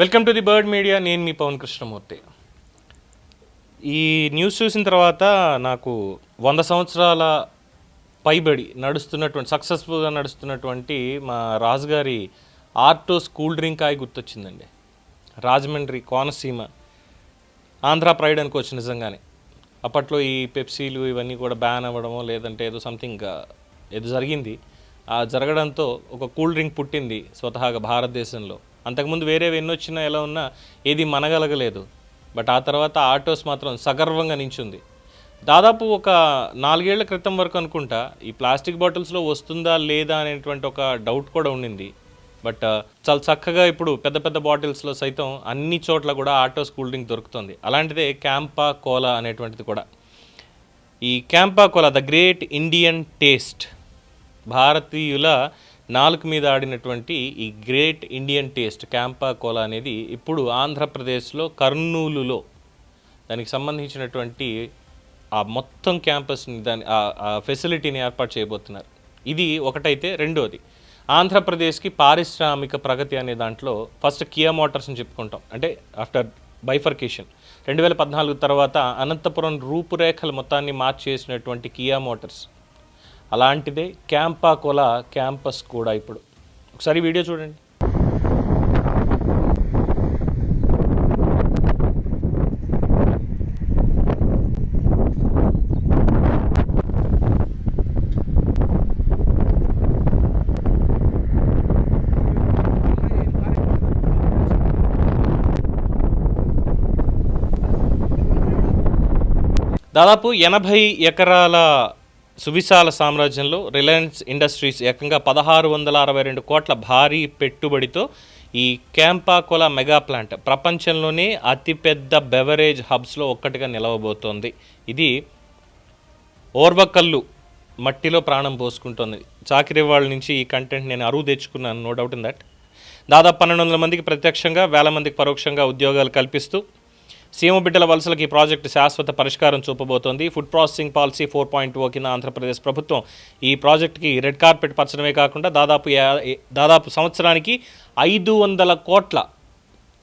Welcome to the bird media నేను మీ పవన్ కృష్ణమూర్తి. ఈ న్యూస్ చూసిన తర్వాత నాకు వంద సంవత్సరాల పైబడి నడుస్తున్నటువంటి సక్సెస్ఫుల్గా నడుస్తున్నటువంటి మా రాజుగారి ఆర్టోస్ కూల్ డ్రింక్ ఆయి గుర్తొచ్చిందండి. రాజమండ్రి కోనసీమ ఆంధ్ర ప్రైడ్ అనుకోవచ్చు నిజంగానే. అప్పట్లో ఈ పెప్సీలు ఇవన్నీ కూడా బ్యాన్ అవ్వడమో లేదంటే ఏదో సంథింగ్ ఏదో జరిగింది. ఆ జరగడంతో ఒక కూల్ డ్రింక్ పుట్టింది స్వతహాగా భారతదేశంలో. అంతకుముందు వేరేవి ఎన్ని వచ్చినా ఎలా ఉన్నా ఏది మనగలగలేదు. బట్ ఆ తర్వాత ఆటోస్ మాత్రం సగర్వంగా నించుంది. దాదాపు ఒక నాలుగేళ్ళ క్రితం వరకు అనుకుంటా ఈ ప్లాస్టిక్ బాటిల్స్లో వస్తుందా లేదా అనేటువంటి ఒక డౌట్ కూడా ఉండింది. బట్ చాలా చక్కగా ఇప్పుడు పెద్ద పెద్ద బాటిల్స్లో సైతం అన్ని చోట్ల కూడా ఆటోస్ కూల్ డ్రింక్ దొరుకుతుంది. అలాంటిదే క్యాంపా కోలా అనేటువంటిది కూడా. ఈ Campa cola the great Indian taste భారతీయుల నాలుగు మీద ఆడినటువంటి ఈ great Indian taste Campa cola అనేది ఇప్పుడు ఆంధ్రప్రదేశ్లో కర్నూలులో దానికి సంబంధించినటువంటి ఆ మొత్తం క్యాంపస్ని దాని ఆ- ఫెసిలిటీని ఏర్పాటు చేయబోతున్నారు. ఇది ఒకటైతే. రెండోది ఆంధ్రప్రదేశ్కి పారిశ్రామిక ప్రగతి అనే దాంట్లో ఫస్ట్ కియా మోటార్స్ని చెప్పుకుంటాం. అంటే ఆఫ్టర్ బైఫర్కేషన్. రెండు వేల పద్నాలుగు తర్వాత అనంతపురం రూపురేఖలు మొత్తాన్ని మార్చేసినటువంటి కియా మోటార్స్. అలాంటిదే క్యాంపాకుల క్యాంపస్ కూడా ఇప్పుడు. ఒకసారి వీడియో చూడండి. దాదాపు ఎనభై ఎకరాల సువిశాల సామ్రాజ్యంలో రిలయన్స్ ఇండస్ట్రీస్ ఏకంగా పదహారు వందల అరవై రెండు కోట్ల భారీ పెట్టుబడితో ఈ క్యాంపాకోలా మెగా ప్లాంట్ ప్రపంచంలోనే అతిపెద్ద బెవరేజ్ హబ్స్లో ఒక్కటిగా నిలవబోతోంది. ఇది ఓర్వకల్లు మట్టిలో ప్రాణం పోసుకుంటుంది. చాకిరి వాళ్ళ నుంచి ఈ కంటెంట్ నేను అరువు తెచ్చుకున్నాను నో డౌట్ ఇన్ దట్ దాదాపు పన్నెండు వందల మందికి ప్రత్యక్షంగా వేల మందికి పరోక్షంగా ఉద్యోగాలు కల్పిస్తూ సీఎం బిడ్డల వలసలకు ఈ ప్రాజెక్టు శాశ్వత పరిష్కారం చూపబోతోంది. Food processing policy four point ఓ కింద ఆంధ్రప్రదేశ్ ప్రభుత్వం ఈ ప్రాజెక్టుకి రెడ్ కార్పెట్ పరచడమే కాకుండా దాదాపు దాదాపు సంవత్సరానికి ఐదు వందల కోట్ల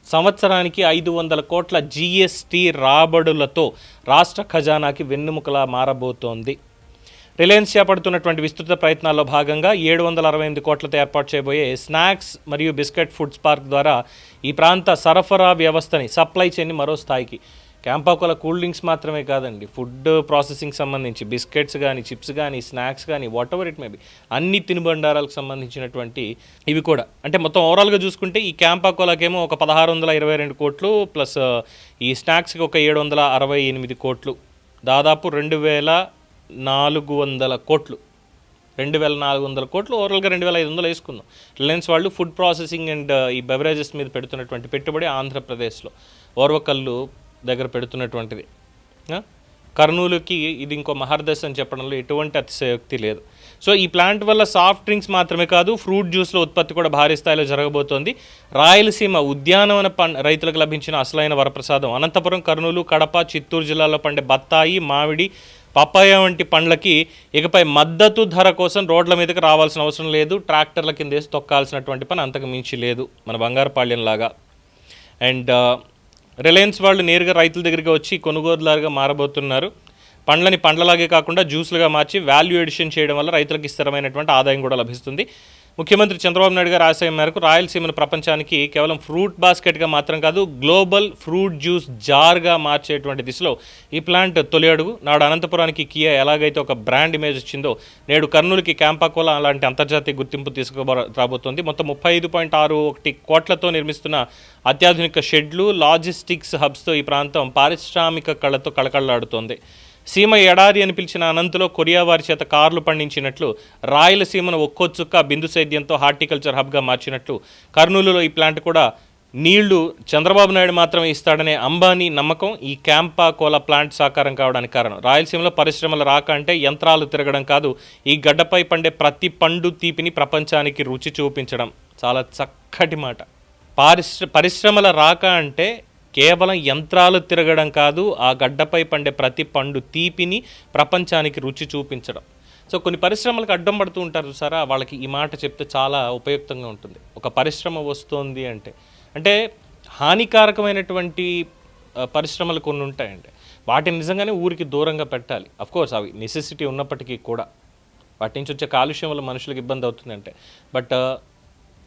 సంవత్సరానికి ఐదు వందల కోట్ల జీఎస్టీ రాబడులతో రాష్ట్ర ఖజానాకి వెన్నుముకలా మారబోతోంది. రిలయన్స్ చేపడుతున్నటువంటి విస్తృత ప్రయత్నాల్లో భాగంగా ఏడు వందల అరవై ఎనిమిది కోట్లతో ఏర్పాటు చేయబోయే స్నాక్స్ మరియు బిస్కెట్ ఫుడ్స్ పార్క్ ద్వారా ఈ ప్రాంత సరఫరా వ్యవస్థని సప్లై చైన్ని మరో స్థాయికి. క్యాంపాకోల కూల్ డ్రింక్స్ మాత్రమే కాదండి. ఫుడ్ ప్రాసెసింగ్ సంబంధించి బిస్కెట్స్ కానీ చిప్స్ కానీ స్నాక్స్ కానీ whatever it may be అన్ని తినుబండారాలకు సంబంధించినటువంటి ఇవి కూడా. అంటే మొత్తం ఓవరాల్గా చూసుకుంటే ఈ క్యాంపాకోలాకేమో ఒక పదహారు వందల ఇరవై రెండు కోట్లు ప్లస్ ఈ స్నాక్స్కి ఒక ఏడు వందల అరవై ఎనిమిది కోట్లు. దాదాపు రెండు వేల నాలుగు వందల కోట్లు. రెండు వేల నాలుగు వందల కోట్లు ఓవరాల్గా రెండు వేల ఐదు వందలు వేసుకుందాం. రిలయన్స్ వాళ్ళు ఫుడ్ ప్రాసెసింగ్ అండ్ ఈ బెవరేజెస్ మీద పెడుతున్నటువంటి పెట్టుబడి ఆంధ్రప్రదేశ్లో. ఓర్వకల్లు దగ్గర పెడుతున్నటువంటిది. కర్నూలుకి ఇది ఇంకో మహర్దశ అని చెప్పడంలో ఎటువంటి అతిశయోక్తి లేదు. సో ఈ ప్లాంట్ వల్ల సాఫ్ట్ డ్రింక్స్ మాత్రమే కాదు ఫ్రూట్ జ్యూస్ల ఉత్పత్తి కూడా భారీ స్థాయిలో జరగబోతోంది. రాయలసీమ ఉద్యానవన పం రైతులకు లభించిన అసలైన వరప్రసాదం. అనంతపురం కర్నూలు కడప చిత్తూరు జిల్లాలో పండే బత్తాయి మామిడి పప్పాయ వంటి పండ్లకి ఇకపై మద్దతు ధర కోసం రోడ్ల మీదకి రావాల్సిన అవసరం లేదు. ట్రాక్టర్ల కింద వేసి తొక్కాల్సినటువంటి పని అంతకు మించి లేదు. మన బంగారుపాళ్యంలాగా అండ్ రిలయన్స్ వాళ్ళు నేరుగా రైతుల దగ్గరికి వచ్చి కొనుగోలుదారుగా మారబోతున్నారు. పండ్లని పండ్లలాగే కాకుండా జ్యూస్లుగా మార్చి వాల్యూ ఎడిషన్ చేయడం వల్ల రైతులకు స్థిరమైనటువంటి ఆదాయం కూడా లభిస్తుంది. ముఖ్యమంత్రి చంద్రబాబు నాయుడు గారు ఆశయం మేరకు రాయలసీమను ప్రపంచానికి కేవలం ఫ్రూట్ బాస్కెట్గా మాత్రం కాదు గ్లోబల్ ఫ్రూట్ జ్యూస్ జార్గా మార్చేటువంటి దిశలో ఈ ప్లాంట్ తొలి అడుగు. నాడు అనంతపురానికి కియా ఎలాగైతే ఒక బ్రాండ్ ఇమేజ్ వచ్చిందో నేడు కర్నూలుకి క్యాంపాకోలా అలాంటి అంతర్జాతీయ గుర్తింపు తీసుకురా రాబోతోంది మొత్తం ముప్పై ఐదు పాయింట్ ఆరు ఒకటి కోట్లతో నిర్మిస్తున్న అత్యాధునిక షెడ్లు లాజిస్టిక్స్ హబ్స్తో ఈ ప్రాంతం పారిశ్రామిక కళతో కళకళలాడుతోంది. సీమ ఎడారి అని పిలిచిన అనంతలో కొరియా వారి చేత కార్లు పండించినట్లు రాయలసీమను ఒక్కో చుక్క బిందు సేద్యంతో హార్టికల్చర్ హబ్గా మార్చినట్లు కర్నూలులో ఈ ప్లాంట్ కూడా నీళ్ళు చంద్రబాబు నాయుడు మాత్రమే ఇస్తాడనే అంబానీ నమ్మకం ఈ క్యాంపా కోలా ప్లాంట్ సాకారం కావడానికి కారణం. రాయలసీమలో పరిశ్రమలు రాక అంటే యంత్రాలు తిరగడం కాదు ఈ గడ్డపై పండే ప్రతి పండు తీపిని ప్రపంచానికి రుచి చూపించడం. చాలా చక్కటి మాట. పారిశ్ర పరిశ్రమల రాక అంటే కేవలం యంత్రాలు తిరగడం కాదు ఆ గడ్డపై పండే ప్రతి పండు తీపిని ప్రపంచానికి రుచి చూపించడం. సో కొన్ని పరిశ్రమలకు అడ్డం పడుతూ ఉంటారు చూసారా? వాళ్ళకి ఈ మాట చెప్తే చాలా ఉపయుక్తంగా ఉంటుంది. ఒక పరిశ్రమ వస్తోంది అంటే. అంటే హానికారకమైనటువంటి పరిశ్రమలు కొన్ని ఉంటాయండి. వాటిని నిజంగానే ఊరికి దూరంగా పెట్టాలి. కోర్స్ అవి నెసెసిటీ ఉన్నప్పటికీ కూడా. వాటి నుంచి వచ్చే కాలుష్యం వల్ల మనుషులకు ఇబ్బంది అవుతుందంటే. బట్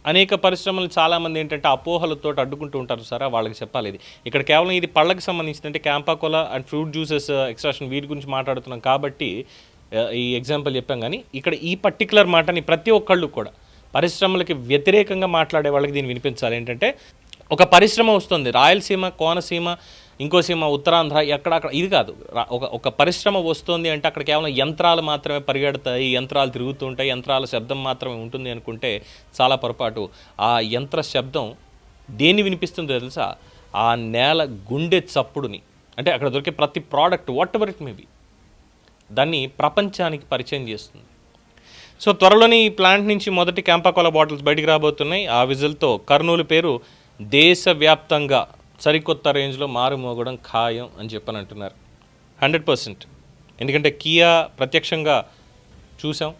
అనేక పరిశ్రమలు చాలామంది ఏంటంటే అపోహలతో అడ్డుకుంటూ ఉంటారు సార్ వాళ్ళకి చెప్పాలి ఇది. ఇక్కడ కేవలం ఇది పళ్ళకి సంబంధించిన అంటే Campa cola and fruit juices uh, extraction వీటి గురించి మాట్లాడుతున్నాం కాబట్టి uh, ఈ ఎగ్జాంపుల్ చెప్పాం కానీ ఇక్కడ ఈ పర్టికులర్ మాటని ప్రతి ఒక్కళ్ళు కూడా పరిశ్రమలకి వ్యతిరేకంగా మాట్లాడే వాళ్ళకి దీన్ని వినిపించాలి. ఏంటంటే ఒక పరిశ్రమ వస్తుంది రాయలసీమ కోనసీమ ఇంకో సీమ ఉత్తరాంధ్ర ఎక్కడక్కడ ఇది కాదు. ఒక ఒక పరిశ్రమ వస్తుంది అంటే అక్కడ కేవలం యంత్రాలు మాత్రమే పరిగెడతాయి యంత్రాలు తిరుగుతుంటాయి యంత్రాల శబ్దం మాత్రమే ఉంటుంది అనుకుంటే చాలా పొరపాటు. ఆ యంత్ర శబ్దం దేన్ని వినిపిస్తుందో తెలుసా? ఆ నేల గుండె చప్పుడుని. అంటే అక్కడ దొరికే ప్రతి product whatever it may be దాన్ని ప్రపంచానికి పరిచయం చేస్తుంది. సో త్వరలోనే ఈ ప్లాంట్ నుంచి మొదటి క్యాంపాకోలా బాటిల్స్ బయటికి రాబోతున్నాయి. ఆ విజిల్తో కర్నూలు పేరు దేశవ్యాప్తంగా సరికొత్త రేంజ్లో మారుమోగడం ఖాయం అని చెప్పని అంటున్నారు హండ్రెడ్ పర్సెంట్. ఎందుకంటే కియా ప్రత్యక్షంగా చూసాం.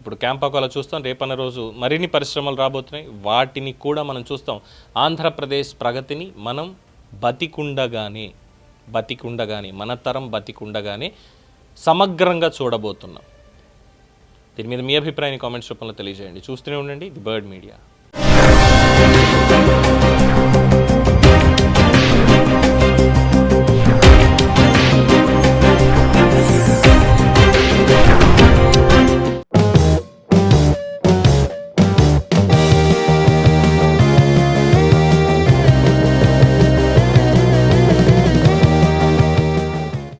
ఇప్పుడు క్యాంపాకోలా చూస్తాం. రేపన్న రోజు మరిన్ని పరిశ్రమలు రాబోతున్నాయి. వాటిని కూడా మనం చూస్తాం. ఆంధ్రప్రదేశ్ ప్రగతిని మనం బతికుండగానే బతికుండగానే మన తరం బతికుండగానే సమగ్రంగా చూడబోతున్నాం. దీని మీద మీ అభిప్రాయాన్ని కామెంట్స్ రూపంలో తెలియజేయండి. చూస్తూనే ఉండండి. The bird media.